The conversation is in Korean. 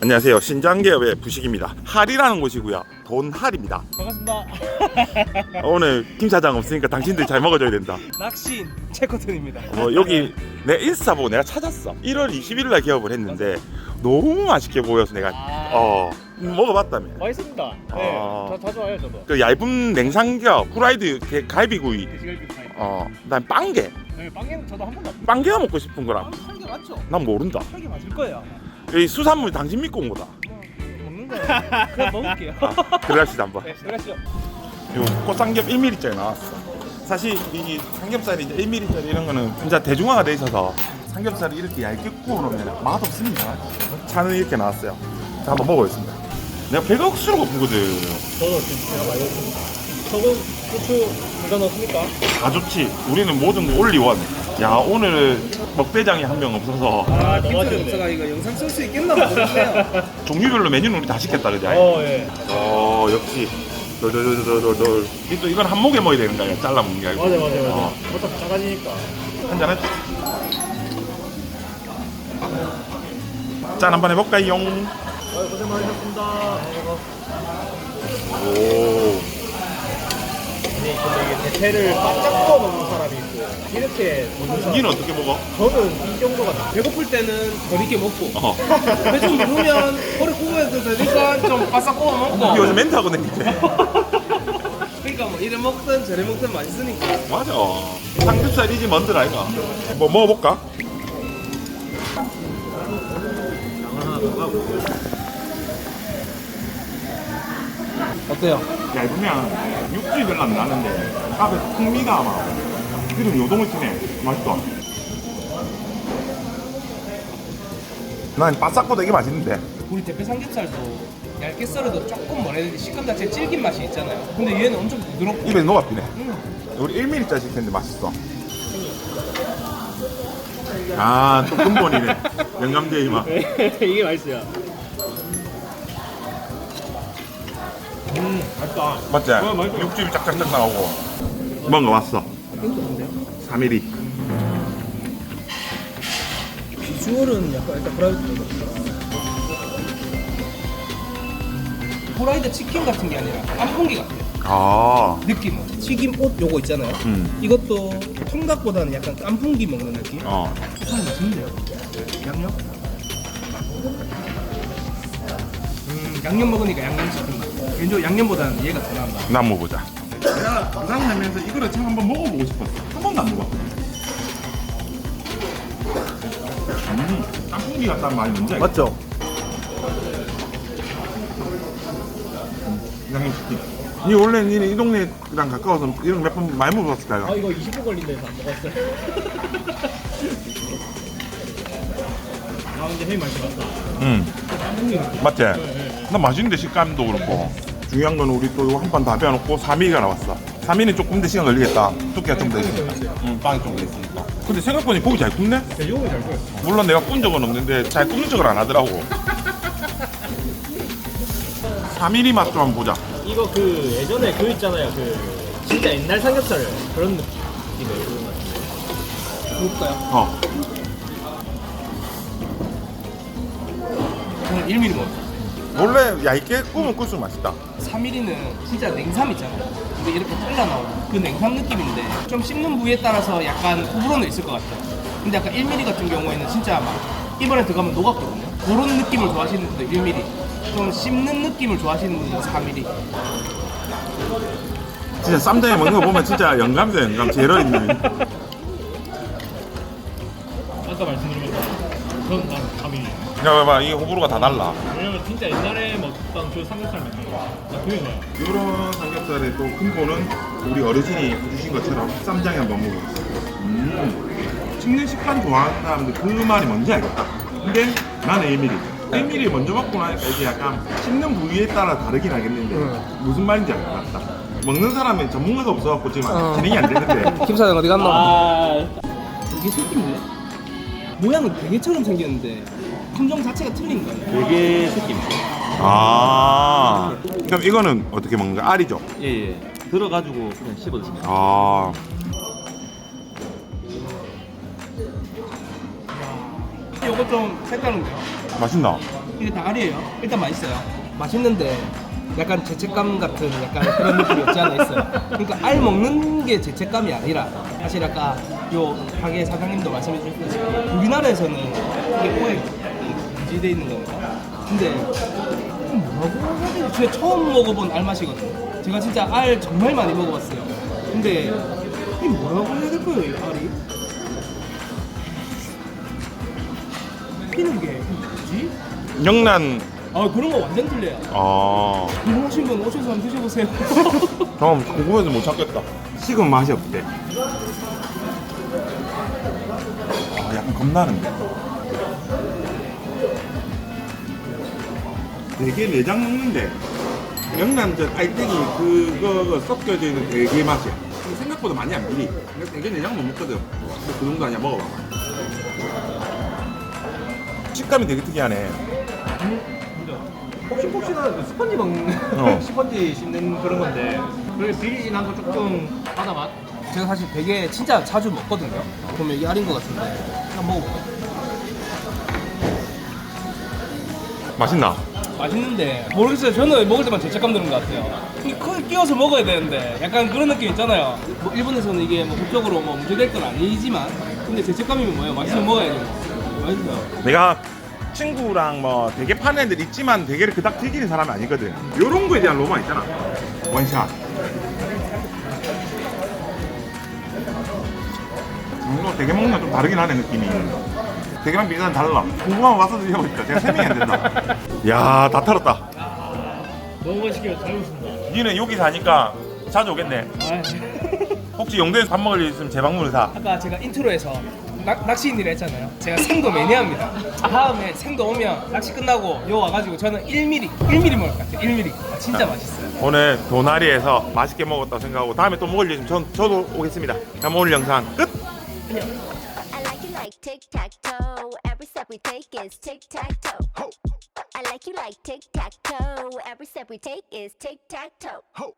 안녕하세요. 신장기업의 부식입니다. 할이라는 곳이고요. 돈할입니다. 반갑습니다. 오늘 김 사장 없으니까 당신들이 잘 먹어줘야 된다. 낚시인 체코튼입니다. 어, 여기 내 인스타 보고 내가 찾았어. 1월 20일 날 개업을 했는데 너무 맛있게 보여서 내가 아. 어 먹어봤다며. 맛있습니다. 네, 아. 자, 자주 와요 저도. 그 얇은 냉삼겹, 후라이드 게- 갈비구이, 돼지갈비 파이. 어, 난 빵게. 네, 빵에는 저도 한 번도 안 빵게가 먹고 싶은 거라. 빵 살게 맞죠? 난 모른다. 살게 맞을 거예요. 이 수산물 당신 믿고 온 거다. 먹는. 그냥 먹을게요. 아, 그래합시다 한번. 네, 들어가시죠. 요 꽃삼겹 1mm짜리 나왔어. 사실 이 삼겹살이 이제 1mm짜리 이런 거는 진짜 대중화가 돼 있어서 삼겹살을 이렇게 얇게 구워놓으면 맛 없습니다. 차는 이렇게 나왔어요. 자, 한번 먹어보겠습니다. 내가 배가 억수로 고프거든. 저도 지금 제가 많이 먹습니다. 소금, 후추 둘다 넣습니까? 다 좋지. 우리는 모든 거 올리원. 야 오늘 먹대장이 한 명 없어서 아, 너무 맛있는데. 이거 영상 쓸 수 있겠나 모르겠네요. 종류별로 메뉴는 우리 다 시켰다 그지? 어, 예. 어 역시 덜덜덜덜덜 또 이건 한 목에 먹어야 되는 거야 잘라 먹는 게 아니고 맞아, 맞아, 맞아. 어, 어차피 작아지니까. 한잔 해짠 한번 해볼까요? 아, 고생 많으셨습니다. 오 아니, 근데 이게 대패를 바짝 구워 먹는 사람이 있고 이렇게 먹는 사람. 니는 어떻게 먹어? 저는 이 정도가 나. 배고플 때는 더 익게 먹고 어 대충 누르면 허리 구워서 되니까 좀 바싹 구워 니 먹고 요즘 멘트 하고 다니지 그러니까 뭐 이래 먹든 저래 먹든 맛있으니까 맞아 삼겹살이지 뭔들 아이가 뭐 먹어볼까? 어때요? 얇으면 육즙이 별로 안 나는데 앞에 풍미가 막 기름 요동을 치네. 맛있다. 난 바싹보다 이게 맛있는데. 우리 대패 삼겹살도 얇게 썰어도 조금 뭐라 식감 자체 질긴 맛이 있잖아요. 근데 얘는 엄청 부드럽고. 입에 녹아비네 음. 우리 1mm짜리 시켰는데 맛있어. 아 또 근본이네. 영감제이 맛 이게 맛있어요. 음, 맛있다. 맞지? 어, 맛있어. 육즙이 짝짝짝 나오고 뭔가 왔어 3mm 비주얼은 약간 일단 프라이드 프라이드 치킨 같은 게 아니라 깐풍기 같아요 아 느낌은 튀김 옷 요거 있잖아요 음. 이것도 통닭보다는 약간 깐풍기 먹는 느낌 어. 참 맛있는데요 양념? 음 양념 먹으니까 양념 치킨 맛 왠지 양념보다는 얘가 더 나은다. 나 한번 보자. 내가 부산 내면서 이거를 참 한번 먹어보고 싶었어. 한 번도 안 먹어봤거든 음, 깐풍기 같다는 말이 뭔지 알겠어 맞죠? 양념 치킨. 니 원래 니는 이 동네랑 가까워서 이런 몇번 많이 먹어봤을 거야 아, 이거 20분 걸린다 해서 안 먹었어요. 아, 근데 많이 들었다. 응 깐풍기 맞지? 나 맛있는데 식감도 그렇고 중요한 건 우리 또 이거 한판다 빼놓고 3위가 나왔어 3위는 조금 더 시간 걸리겠다 두께가 좀 더 있으니까 응 빵이 좀 더 있으니까 근데 생각보니 고기 잘 굽네? 돼지고기 잘 구웠어. 물론 내가 꾼 적은 없는데 잘 굽는 척을 안 하더라고 3mm 맛 좀 한번 보자 이거 그 예전에 그 있잖아요. 그 진짜 옛날 삼겹살 그런 느낌이에요. 볼까요? 어 저는 1mm 먹어요 원래 얇게 구우면 구울수록 맛있다 3mm는 진짜 냉삼 있잖아요. 이게 이렇게 잘라 나오는 그 냉삼 느낌인데 좀 씹는 부위에 따라서 약간 호불호는 있을 것 같아요. 근데 약간 1mm 같은 경우에는 진짜 막 입안에 들어가면 녹았거든요. 그런 느낌을 좋아하시는 분들 1mm 좀 씹는 느낌을 좋아하시는 분들은 4mm 진짜 쌈장에 먹는 거 보면 진짜 영감이다 영감. 제로 있는 아까 말씀드린 것처럼 저는 난 감이. 야 봐봐 이 호불호가 다 달라. 왜냐면 진짜 옛날에 먹던 그 삼겹살 맛이 나 그게 좋아요. 이런 삼겹살의 또 근본은 우리 어르신이 주신 것처럼 쌈장에 한번 먹어보겠어 음 씹는 식감 좋아하는 사람들 그 말이 뭔지 알겠다. 근데 나는 1mm 1mm 먼저 먹고 나니까 이게 약간 씹는 부위에 따라 다르긴 하겠는데 무슨 말인지 알 것 같다. 먹는 사람은 전문가가 없어갖고 지금 어. 진행이 안 되는데. 김 사장 어디 갔나? 아, 이게 새끼인데? 모양은 대게처럼 생겼는데 품종 자체가 틀린 거예요 되게 새끼. 아 그럼 이거는 어떻게 먹는 거야? 알이죠? 예, 예. 들어가지고 그냥 씹어 드시면. 아 이거 좀 색다른데요? 맛있나? 이게 다갈이에요. 일단 맛있어요. 맛있는데 약간 죄책감 같은 약간 그런 느낌이 없지 않아 있어요. 그러니까 알 먹는 게 죄책감이 아니라 사실 아까 요 가게 사장님도 말씀해 주셨다시피 우리나라에서는 이게 오해 유지돼 있는 겁니다. 근데 뭐라고 해야 되지? 제가 처음 먹어본 알 맛이거든요. 제가 진짜 알 정말 많이 먹어봤어요. 근데 이게 뭐라고 해야 될까요, 이 알이? 피는 게 뭐지? 영란 아 그런 거 완전 틀려요. 아 궁금하신 분 오셔서 한번 드셔보세요. 잠깐 궁금해서 못 찾겠다 식은 맛이 없대 아 약간 겁나는데 되게 내장 먹는데. 영남 저 알땡이 그거 섞여져 있는 되게 맛이야. 생각보다 많이 안 비리 근데 되게 내장 못 먹거든. 근데 그 정도 아니야. 먹어봐. 식감이 되게 특이하네. 폭신폭신한 그 스펀지 먹는 어. 스펀지 씹는 그런 건데. 그리고 비리진 않고 조금 바다 맛. 제가 사실 되게 진짜 자주 먹거든요. 그러면 이게 알인 것 같은데. 한번 먹어볼까요? 맛있나? 맛있는데 모르겠어요. 저는 먹을 때만 죄책감 드는 것 같아요. 거기 끼워서 먹어야 되는데 약간 그런 느낌 있잖아요. 뭐 일본에서는 이게 뭐 법적으로 뭐 문제될 건 아니지만 근데 죄책감이면 뭐예요? 맛있으면 먹어야지. 뭐. 맛있어요. 내가 친구랑 뭐 되게 파는 애들 있지만 되게를 그닥 튀기는 사람이 아니거든. 요런 거에 대한 로망 있잖아. 원샷. 이거 되게 먹는 건좀 다르긴 하네 느낌이. 되게랑 비슷한 달라. 궁금하면 와서 드셔보십시오. 제가 설명이 안 된다. 야, 다 털었다. 너무 맛있게 잘 먹습니다 니는 여기 사니까 자주 오겠네. 아, 혹시 영도에서 밥 먹을 일 있으면 제 방문을 사. 아까 제가 인트로에서 낚, 낚시인이라 했잖아요. 제가 생도 매니아입니다. 다음에 생도 오면 낚시 끝나고 요 와가지고 저는 1mm, 1mm 먹을 것 같아요. 1mm. 아, 진짜 맛있어요. 오늘 도나리에서 맛있게 먹었다고 생각하고 다음에 또 먹을 일 있으면 전, 저도 오겠습니다. 그럼 오늘 영상 끝! You like tic tac toe. Every step we take is tic tac toe. I like you like tic tac toe. Every step we take is tic tac toe.